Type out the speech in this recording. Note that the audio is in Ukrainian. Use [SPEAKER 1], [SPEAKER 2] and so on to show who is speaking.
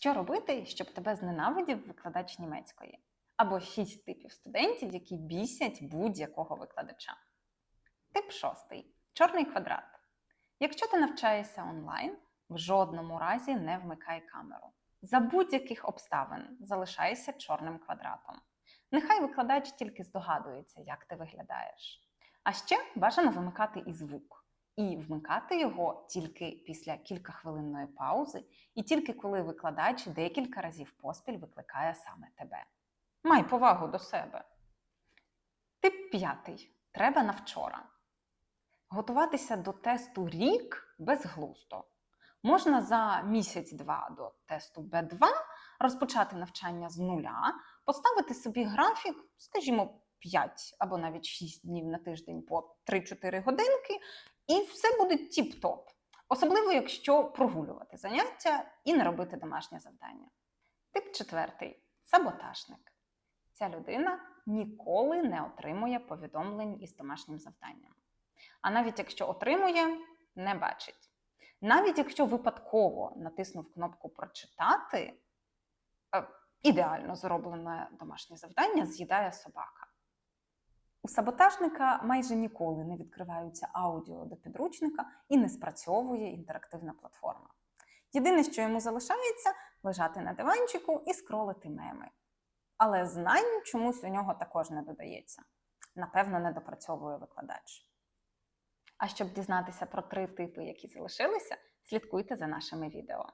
[SPEAKER 1] Що робити, щоб тебе зненавидів викладач німецької? Або шість типів студентів, які бісять будь-якого викладача. Тип шостий чорний квадрат. Якщо ти навчаєшся онлайн, в жодному разі не вмикай камеру. За будь-яких обставин залишайся чорним квадратом. Нехай викладач тільки здогадується, як ти виглядаєш. А ще бажано вимикати і звук, і вмикати його тільки після кількахвилинної паузи, і тільки коли викладач декілька разів поспіль викликає саме тебе. Май повагу до себе. Тип п'ятий. Треба на вчора. Готуватися до тесту рік безглуздо. Можна за місяць-два до тесту Б2 розпочати навчання з нуля, поставити собі графік, скажімо, 5 або навіть 6 днів на тиждень по 3-4 годинки, і все буде тіп-топ. Особливо, якщо прогулювати заняття і не робити домашнє завдання. Тип четвертий саботажник. Ця людина ніколи не отримує повідомлень із домашнім завданням. А навіть якщо отримує, не бачить. Навіть якщо випадково натиснув кнопку Прочитати, е, ідеально зроблене домашнє завдання з'їдає собака. У саботажника майже ніколи не відкриваються аудіо до підручника і не спрацьовує інтерактивна платформа. Єдине, що йому залишається, лежати на диванчику і скролити меми. Але знань чомусь у нього також не додається. Напевно, не допрацьовує викладач. А щоб дізнатися про три типи, які залишилися, слідкуйте за нашими відео.